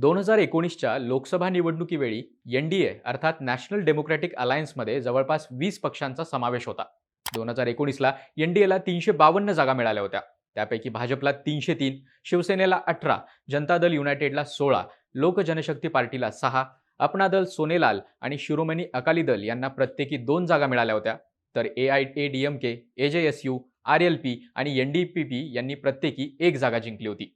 दोन हजार एकोणीसच्या लोकसभा निवडणुकीवेळी एन डी ए अर्थात नॅशनल डेमोक्रॅटिक अलायन्समध्ये जवळपास वीस पक्षांचा समावेश होता. दोन हजार एकोणीसला एन डी एला तीनशे बावन्न जागा मिळाल्या होत्या. त्यापैकी भाजपला तीनशे तीन शिवसेनेला अठरा जनता दल युनायटेडला सोळा लोक जनशक्ती पार्टीला सहा अपना दल सोनेलाल आणि शिरोमणी अकाली दल यांना प्रत्येकी दोन जागा मिळाल्या होत्या. तर A I A D M K A J S U R L P आणि एन डी पी पी यांनी प्रत्येकी एक जागा जिंकली होती.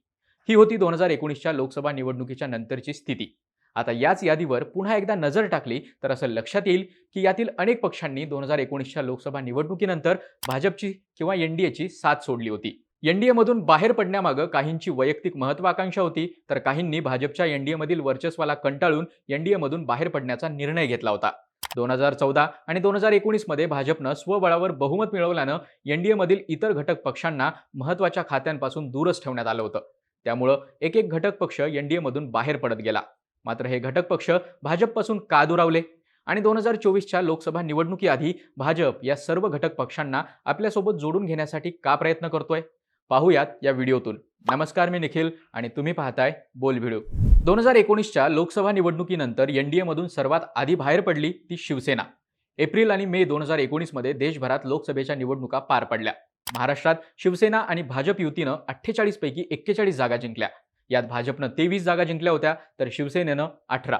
ही होती दोन हजार एकोणीसच्या लोकसभा निवडणुकीच्या नंतरची स्थिती. आता याच यादीवर पुन्हा एकदा नजर टाकली तर असं लक्षात येईल की यातील अनेक पक्षांनी दोन हजार एकोणीसच्या लोकसभा निवडणुकीनंतर भाजपची किंवा एनडीएची साथ सोडली होती. एनडीए मधून बाहेर पडण्यामागं काहींची वैयक्तिक महत्वाकांक्षा होती तर काहींनी भाजपच्या एनडीए मधील वर्चस्वाला कंटाळून एनडीए मधून बाहेर पडण्याचा निर्णय घेतला होता. दोन हजार चौदा आणि दोन हजार एकोणीसमध्ये भाजपनं स्वबळावर बहुमत मिळवल्यानं एनडीए मधील इतर घटक पक्षांना महत्त्वाच्या खात्यांपासून दूरच ठेवण्यात आलं होतं. त्यामुळं एक एक घटक पक्ष एनडीए मधून बाहेर पडत गेला. मात्र हे घटक पक्ष भाजपपासून का दुरावले? आणि दोन हजार चोवीसच्या लोकसभा निवडणुकीआधी भाजप या सर्व घटक पक्षांना आपल्यासोबत जोडून घेण्यासाठी का प्रयत्न करतोय? पाहूयात या व्हिडिओतून. नमस्कार मी निखिल आणि तुम्ही पाहताय बोल व्हिडिओ. दोन हजार एकोणीसच्या लोकसभा निवडणुकीनंतर एनडीए मधून सर्वात आधी बाहेर पडली ती शिवसेना. एप्रिल आणि मे दोन हजार एकोणीसमध्ये देशभरात लोकसभेच्या निवडणुका पार पडल्या. महाराष्ट्रात शिवसेना आणि भाजप युतीनं अठ्ठेचाळीस पैकी एक्केचाळीस जागा जिंकल्या. यात भाजपनं तेवीस जागा जिंकल्या होत्या तर शिवसेनेनं अठरा.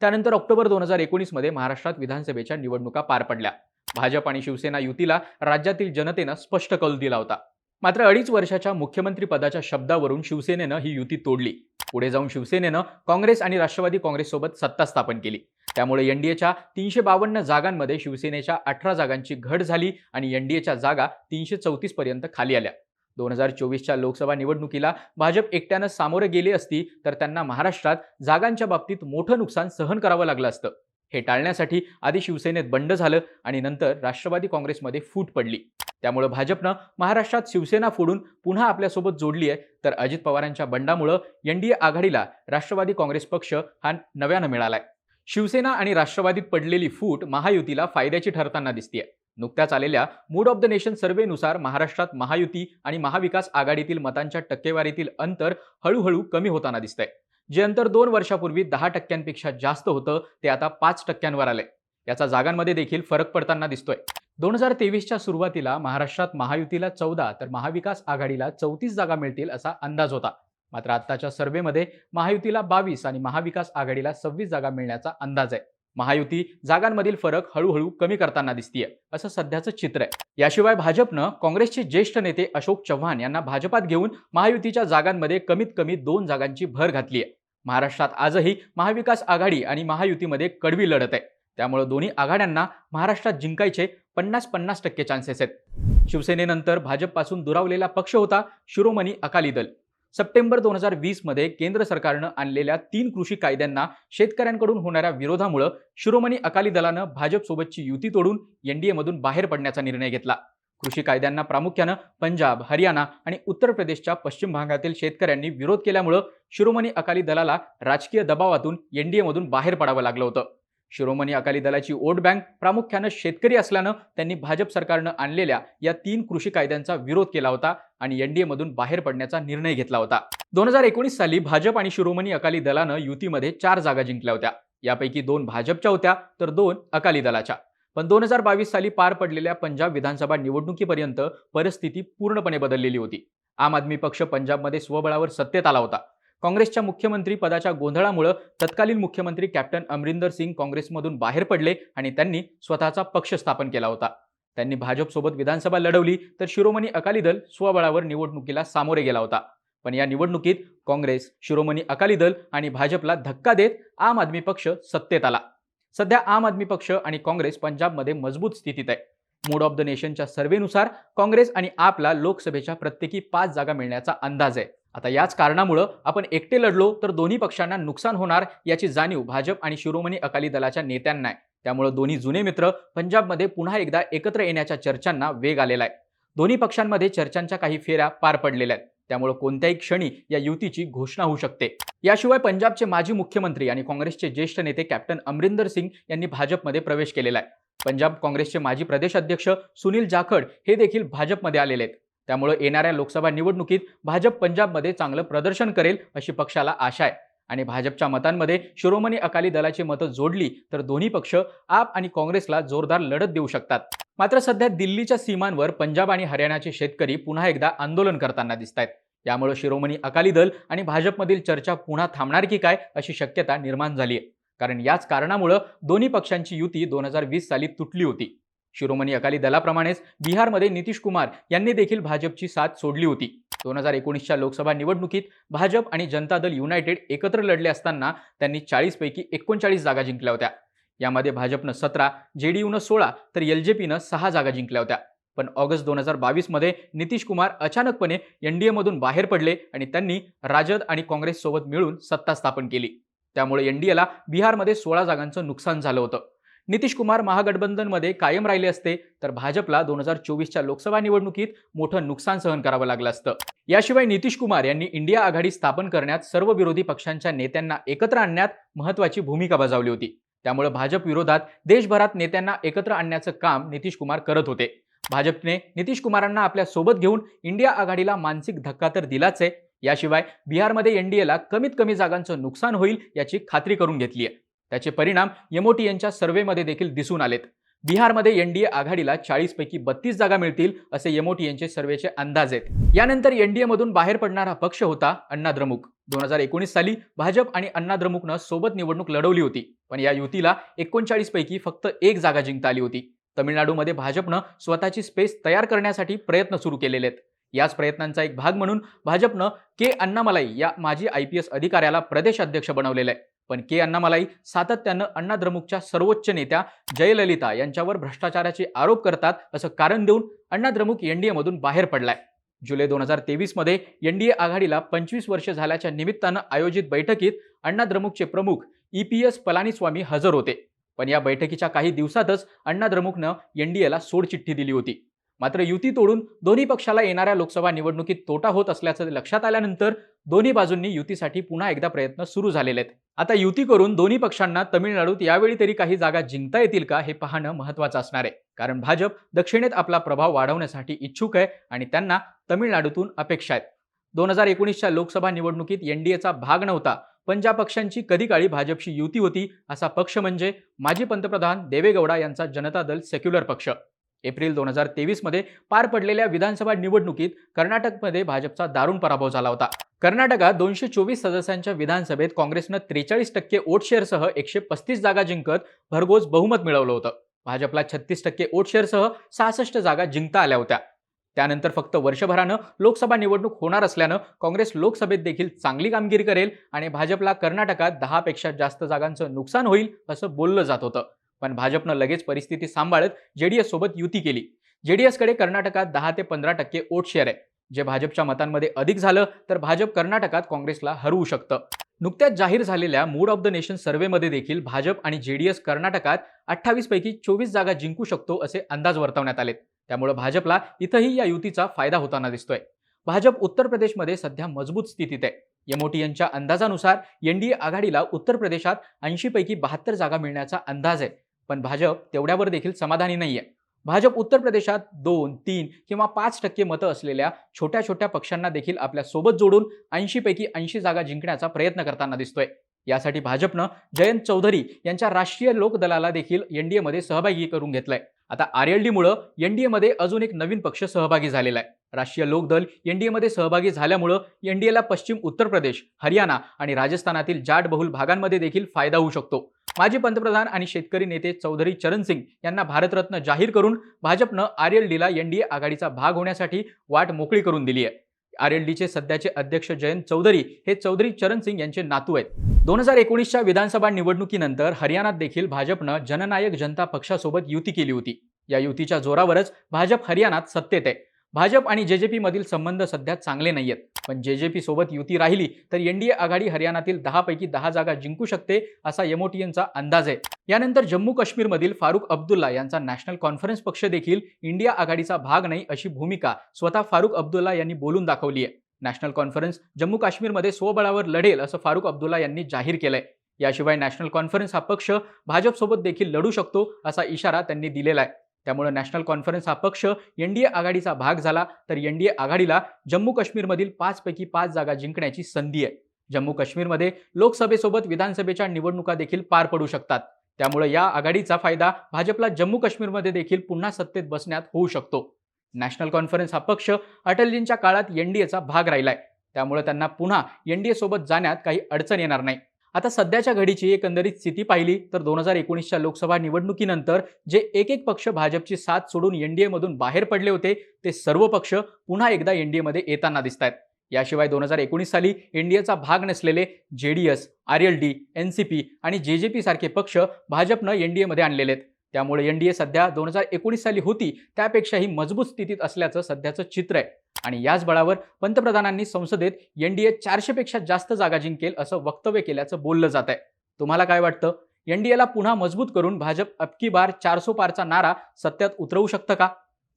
त्यानंतर ऑक्टोबर दोन हजार एकोणीसमध्ये महाराष्ट्रात विधानसभेच्या निवडणुका पार पडल्या. भाजप आणि शिवसेना युतीला राज्यातील जनतेनं स्पष्ट कल दिला होता. मात्र अडीच वर्षाच्या मुख्यमंत्री पदाच्या शब्दावरून शिवसेनेनं ही युती तोडली. पुढे जाऊन शिवसेनेनं काँग्रेस आणि राष्ट्रवादी काँग्रेससोबत सत्ता स्थापन केली. त्यामुळे एनडीएच्या तीनशे बावन्न जागांमध्ये शिवसेनेच्या अठरा जागांची घट झाली आणि एनडीएच्या जागा तीनशे चौतीस पर्यंत खाली आल्या. दोन हजार चोवीसच्या लोकसभा निवडणुकीला भाजप एकट्यानं सामोरे गेले असती तर त्यांना महाराष्ट्रात जागांच्या बाबतीत मोठं नुकसान सहन करावं लागलं असतं. हे टाळण्यासाठी आधी शिवसेनेत बंड झालं आणि नंतर राष्ट्रवादी काँग्रेसमध्ये फूट पडली. त्यामुळे भाजपनं महाराष्ट्रात शिवसेना फोडून पुन्हा आपल्यासोबत जोडली आहे तर अजित पवारांच्या बंडामुळं एनडीए आघाडीला राष्ट्रवादी काँग्रेस पक्ष हा नव्यानं मिळालाय. शिवसेना आणि राष्ट्रवादीत पडलेली फूट महायुतीला फायद्याची ठरताना दिसतीये. नुकत्याच आलेल्या मूड ऑफ द नेशन सर्व्हेनुसार महाराष्ट्रात महायुती आणि महाविकास आघाडीतील मतांच्या टक्केवारीतील अंतर हळूहळू कमी होताना दिसतंय. जे अंतर दोन वर्षापूर्वी दहा टक्क्यांपेक्षा जास्त होतं ते आता पाच टक्क्यांवर आलंय. याचा जागांमध्ये देखील फरक पडताना दिसतोय. दोन हजार तेवीसच्या सुरुवातीला महाराष्ट्रात महायुतीला चौदा तर महाविकास आघाडीला चौतीस जागा मिळतील असा अंदाज होता. मात्र आत्ताच्या सर्व्हेमध्ये महायुतीला बावीस आणि महाविकास आघाडीला सव्वीस जागा मिळण्याचा अंदाज आहे. महायुती जागांमधील फरक हळूहळू कमी करताना दिसतीय असं सध्याचं चित्र आहे. याशिवाय भाजपनं काँग्रेसचे ज्येष्ठ नेते अशोक चव्हाण यांना भाजपात घेऊन महायुतीच्या जागांमध्ये कमीत कमी दोन जागांची भर घातली आहे महाराष्ट्रात आजही महाविकास आघाडी आणि महायुतीमध्ये कडवी लढत आहे. त्यामुळे दोन्ही आघाड्यांना महाराष्ट्रात जिंकायचे पन्नास पन्नास टक्के चान्सेस आहेत. शिवसेनेनंतर भाजपपासून दुरावलेला पक्ष होता शिरोमणी अकाली दल. सप्टेंबर दोन हजार वीसमध्ये केंद्र सरकारनं आणलेल्या तीन कृषी कायद्यांना शेतकऱ्यांकडून होणाऱ्या विरोधामुळं शिरोमणी अकाली दलानं भाजपसोबतची युती तोडून एनडीएमधून बाहेर पडण्याचा निर्णय घेतला. कृषी कायद्यांना प्रामुख्यानं पंजाब हरियाणा आणि उत्तर प्रदेशच्या पश्चिम भागातील शेतकऱ्यांनी विरोध केल्यामुळं शिरोमणी अकाली दलाला राजकीय दबावातून एनडीएमधून बाहेर पडावं लागलं होतं. शिरोमणी अकाली दलाची वोट बँक प्रामुख्यानं शेतकरी असल्यानं त्यांनी भाजप सरकारनं आणलेल्या या तीन कृषी कायद्यांचा विरोध केला होता आणि एनडीएमधून बाहेर पडण्याचा निर्णय घेतला होता. दोन हजार एकोणीस साली भाजप आणि शिरोमणी अकाली दलानं युतीमध्ये चार जागा जिंकल्या होत्या. यापैकी दोन भाजपच्या होत्या तर दोन अकाली दलाच्या. पण दोन हजार बावीस साली पार पडलेल्या पंजाब विधानसभा निवडणुकीपर्यंत परिस्थिती पूर्णपणे बदललेली होती. आम आदमी पक्ष पंजाबमध्ये स्वबळावर सत्तेत आला होता. काँग्रेसच्या मुख्यमंत्री पदाच्या गोंधळामुळे तत्कालीन मुख्यमंत्री कॅप्टन अमरिंदर सिंग काँग्रेसमधून बाहेर पडले आणि त्यांनी स्वतःचा पक्ष स्थापन केला होता. त्यांनी भाजपसोबत विधानसभा लढवली तर शिरोमणी अकाली दल स्वबळावर निवडणुकीला सामोरे गेला होता. पण या निवडणुकीत काँग्रेस शिरोमणी अकाली दल आणि भाजपला धक्का देत आम आदमी पक्ष सत्तेत आला. सध्या आम आदमी पक्ष आणि काँग्रेस पंजाबमध्ये मजबूत स्थितीत आहे. मूड ऑफ द नेशनच्या सर्व्हेनुसार काँग्रेस आणि आपला लोकसभेच्या प्रत्येकी पाच जागा मिळण्याचा अंदाज आहे. आता याच कारणामुळं आपण एकटे लढलो तर दोन्ही पक्षांना नुकसान होणार याची जाणीव भाजप आणि शिरोमणी अकाली दलाच्या नेत्यांना आहे. त्यामुळे दोन्ही जुने मित्र पंजाबमध्ये पुन्हा एकदा एकत्र येण्याच्या चर्चांना वेग आलेला आहे. दोन्ही पक्षांमध्ये चर्चांच्या काही फेऱ्या पार पडलेल्या आहेत. त्यामुळे कोणत्याही क्षणी या युतीची घोषणा होऊ शकते. याशिवाय पंजाबचे माजी मुख्यमंत्री आणि काँग्रेसचे ज्येष्ठ नेते कॅप्टन अमरिंदर सिंग यांनी भाजपमध्ये प्रवेश केलेला आहे. पंजाब काँग्रेसचे माजी प्रदेश अध्यक्ष सुनील जाखड हे देखील भाजपमध्ये आलेले आहेत. त्यामुळे येणाऱ्या लोकसभा निवडणुकीत भाजप पंजाबमध्ये चांगलं प्रदर्शन करेल अशी पक्षाला आशा आहे. आणि भाजपच्या मतांमध्ये शिरोमणी अकाली दलाची मतं जोडली तर दोन्ही पक्ष आप आणि काँग्रेसला जोरदार लढत देऊ शकतात. मात्र सध्या दिल्लीच्या सीमांवर पंजाब आणि हरियाणाचे शेतकरी पुन्हा एकदा आंदोलन करताना दिसत आहेत यामुळे शिरोमणी अकाली दल आणि भाजपमधील चर्चा पुन्हा थांबणार की काय अशी शक्यता निर्माण झाली आहे कारण याच कारणामुळं दोन्ही पक्षांची युती दोन हजार वीस साली तुटली होती. शिरोमणी अकाली दलाप्रमाणेच बिहारमध्ये नितीश कुमार यांनी देखील भाजपची साथ सोडली होती. दोन हजार एकोणीसच्या लोकसभा निवडणुकीत भाजप आणि जनता दल युनायटेड एकत्र लढले असताना त्यांनी चाळीसपैकी एकोणचाळीस जागा जिंकल्या होत्या. यामध्ये भाजपनं सतरा जेडीयूनं सोळा तर एल जे पीनं सहा जागा जिंकल्या होत्या. पण ऑगस्ट दोन हजार बावीसमध्ये नितीश कुमार अचानकपणे एनडीएमधून बाहेर पडले आणि त्यांनी राजद आणि काँग्रेससोबत मिळून सत्ता स्थापन केली. त्यामुळे एनडीएला बिहारमध्ये सोळा जागांचं नुकसान झालं होतं. नितीश कुमार महागठबंधनमध्ये कायम राहिले असते तर भाजपला दोन हजार चोवीसच्या लोकसभा निवडणुकीत मोठं नुकसान सहन करावं लागलं असतं. याशिवाय नितीश कुमार यांनी इंडिया आघाडी स्थापन करण्यात सर्व विरोधी पक्षांच्या नेत्यांना एकत्र आणण्यात महत्वाची भूमिका बजावली होती. त्यामुळे भाजप विरोधात देशभरात नेत्यांना एकत्र आणण्याचं काम नितीश कुमार करत होते. भाजपने नितीश कुमारांना आपल्यासोबत घेऊन इंडिया आघाडीला मानसिक धक्का तर दिलाच आहे. याशिवाय बिहारमध्ये एनडीएला कमीत कमी जागांचं नुकसान होईल याची खात्री करून घेतली आहे त्याचे परिणाम यमोटी यांच्या सर्व्हेमध्ये देखील दिसून आलेत. बिहारमध्ये एनडीए आघाडीला चाळीस पैकी बत्तीस जागा मिळतील असे यमोटी यांचे सर्वेचे अंदाज आहेत. यानंतर एनडीए मधून बाहेर पडणारा पक्ष होता अण्णा द्रमुक. दोन हजार एकोणीस साली भाजप आणि अण्णा द्रमुकनं सोबत निवडणूक लढवली होती. पण या युतीला एकोणचाळीस पैकी फक्त एक जागा जिंकता आली होती. तमिळनाडूमध्ये भाजपनं स्वतःची स्पेस तयार करण्यासाठी प्रयत्न सुरू केलेले आहेत. याच प्रयत्नांचा एक भाग म्हणून भाजपनं के अण्णामलाई या माजी आय पी एस अधिकाऱ्याला प्रदेश अध्यक्ष बनवलेलं आहे. पण के अण्णामलाई सातत्यानं अण्णा द्रमुकच्या सर्वोच्च नेत्या जयललिता यांच्यावर भ्रष्टाचाराचे आरोप करतात असं कारण देऊन अण्णा द्रमुक एनडीएमधून बाहेर पडलाय. जुलै दोन हजार तेवीसमध्ये एनडीए आघाडीला पंचवीस वर्ष झाल्याच्या निमित्तानं आयोजित बैठकीत अण्णा द्रमुकचे प्रमुख ई पी एस पलानीस्वामी हजर होते. पण या बैठकीच्या काही दिवसातच अण्णा द्रमुकनं एनडीएला सोडचिठ्ठी दिली होती. मात्र युती तोडून दोन्ही पक्षाला येणाऱ्या लोकसभा निवडणुकीत तोटा होत असल्याचं लक्षात आल्यानंतर दोन्ही बाजूंनी युतीसाठी पुन्हा एकदा प्रयत्न सुरू झालेले आहेत. आता युती करून दोन्ही पक्षांना तमिळनाडूत यावेळी तरी काही जागा जिंकता येतील का हे पाहणं महत्वाचं असणार आहे. कारण भाजप दक्षिणेत आपला प्रभाव वाढवण्यासाठी इच्छुक आहे आणि त्यांना तमिळनाडूतून अपेक्षा आहेत. दोन हजार एकोणीसच्या लोकसभा निवडणुकीत एनडीएचा भाग नव्हता. पण ज्या पक्षांची कधी काळी भाजपशी युती होती असा पक्ष म्हणजे माजी पंतप्रधान देवेगौडा यांचा जनता दल सेक्युलर पक्ष. एप्रिल दोन हजार तेवीसमध्ये पार पडलेल्या विधानसभा निवडणुकीत कर्नाटकमध्ये भाजपचा दारुण पराभव झाला होता. कर्नाटकात दोनशे चोवीस सदस्यांच्या विधानसभेत काँग्रेसनं त्रेचाळीस टक्के वोट शेअरसह एकशे पस्तीस जागा जिंकत भरघोस बहुमत मिळवलं होतं. भाजपला छत्तीस टक्के वोट शेअरसह सहासष्ट जागा जिंकता आल्या होत्या. त्यानंतर फक्त वर्षभरानं लोकसभा निवडणूक होणार असल्यानं काँग्रेस लोकसभेत देखील चांगली कामगिरी करेल आणि भाजपला कर्नाटकात दहापेक्षा जास्त जागांचं नुकसान होईल असं बोललं जात होतं. पण भाजपनं लगेच परिस्थिती सांभाळत जेडीएस सोबत युती केली. जेडीएसकडे कर्नाटकात दहा ते पंधरा टक्के वोट शेअर आहे. जे भाजपच्या मतांमध्ये अधिक झालं तर भाजप कर्नाटकात काँग्रेसला हरवू शकतं. नुकत्याच जाहीर झालेल्या मूड ऑफ द नेशन सर्व्हेमध्ये देखील भाजप आणि जेडीएस कर्नाटकात अठ्ठावीस पैकी चोवीस जागा जिंकू शकतो असे अंदाज वर्तवण्यात आलेत. त्यामुळे भाजपला इथंही या युतीचा फायदा होताना दिसतोय. भाजप उत्तर प्रदेशमध्ये सध्या मजबूत स्थितीत आहे. एमओटी यांच्या अंदाजानुसार एनडीए आघाडीला उत्तर प्रदेशात ऐंशी पैकी बहात्तर जागा मिळण्याचा अंदाज आहे. पण भाजप तेवढ्यावर देखील समाधानी नाहीये. भाजप उत्तर प्रदेशात दोन तीन किंवा पाच टक्के मतं असलेल्या छोट्या छोट्या पक्षांना देखील आपल्यासोबत जोडून ऐंशी पैकी ऐंशी जागा जिंकण्याचा प्रयत्न करताना दिसतोय. यासाठी भाजपनं जयंत चौधरी यांच्या राष्ट्रीय लोकदलाला देखील एनडीएमध्ये सहभागी करून घेतलंय. आता आर एल डीमुळं एनडीएमध्ये अजून एक नवीन पक्ष सहभागी झालेला आहे. राष्ट्रीय लोकदल एनडीएमध्ये सहभागी झाल्यामुळं एनडीएला पश्चिम उत्तर प्रदेश हरियाणा आणि राजस्थानातील जाट बहुल भागांमध्ये देखील फायदा होऊ शकतो. माजी पंतप्रधान आणि शेतकरी नेते चौधरी चरण सिंग यांना भारतरत्न जाहीर करून भाजपनं आर एल डीला एनडीए आघाडीचा भाग होण्यासाठी वाट मोकळी करून दिली आहे. आर एल डीचे सध्याचे अध्यक्ष जयंत चौधरी हे चौधरी चरण सिंग यांचे नातू आहेत. दोन हजार एकोणीसच्या विधानसभा निवडणुकीनंतर हरियाणात देखील भाजपनं जननायक जनता पक्षासोबत युती केली होती. या युतीच्या जोरावरच भाजप हरियाणात सत्तेत आहे. भाजप आणि जे जे पीमधील संबंध सध्या चांगले नाही आहेत पण जेजेपी सोबत युती राहिली तर एनडीए आघाडी हरियाणातील दहापैकी दहा जागा जिंकू शकते असा एमओटीएनचा अंदाज आहे. यानंतर जम्मू काश्मीरमधील फारुख अब्दुल्ला यांचा नॅशनल कॉन्फरन्स पक्ष देखील इंडिया आघाडीचा भाग नाही अशी भूमिका स्वतः फारुख अब्दुल्ला यांनी बोलून दाखवली आहे. नॅशनल कॉन्फरन्स जम्मू काश्मीरमध्ये स्वबळावर लढेल असं फारुख अब्दुल्ला यांनी जाहीर केलंय. याशिवाय नॅशनल कॉन्फरन्स हा पक्ष भाजपसोबत देखील लढू शकतो असा इशारा त्यांनी दिलेला आहे. त्यामुळे नॅशनल कॉन्फरन्स हा पक्ष एनडीए आघाडीचा भाग झाला. तर एनडीए आघाडीला जम्मू काश्मीरमधील पाचपैकी पाच जागा जिंकण्याची संधी आहे. जम्मू काश्मीरमध्ये लोकसभेसोबत विधानसभेच्या निवडणुका देखील पार पडू शकतात. त्यामुळे या आघाडीचा फायदा भाजपला जम्मू काश्मीरमध्ये देखील पुन्हा सत्तेत बसण्यात होऊ शकतो. नॅशनल कॉन्फरन्स हा पक्ष अटलजींच्या काळात एनडीएचा भाग राहिलाय. त्यामुळे त्यांना पुन्हा एनडीए सोबत जाण्यात काही अडचण येणार नाही. आता सध्याच्या घडीची एकंदरीत स्थिती पाहिली तर दोन हजार एकोणीसच्या लोकसभा निवडणुकीनंतर जे एक एक पक्ष भाजपची साथ सोडून एनडीए मधून बाहेर पडले होते ते सर्व पक्ष पुन्हा एकदा एनडीए मध्ये येताना दिसत आहेत याशिवाय दोन हजार एकोणीस साली एनडीएचा भाग नसलेले JDS R L D N C P आणि जे जे पी सारखे पक्ष भाजपनं एनडीए मध्ये आणलेले आहेत त्यामुळे एनडीए सध्या दोन हजार एकोणीस साली होती त्यापेक्षाही मजबूत स्थितीत असल्याचं सध्याचं चित्र आहे. आणि याच बळावर पंतप्रधानांनी संसदेत एनडीए ए चारशेपेक्षा जास्त जागा जिंकेल असं वक्तव्य केल्याचं बोललं जात आहे तुम्हाला काय वाटतं? एनडीएला पुन्हा मजबूत करून भाजप अबकी बार चारसो पारचा नारा सत्यात उतरवू शकतं का?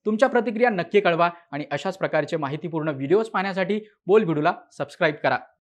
तुमच्या प्रतिक्रिया नक्की कळवा आणि अशाच प्रकारचे माहितीपूर्ण व्हिडिओज पाहण्यासाठी बोल व्हिडिओला सबस्क्राईब करा.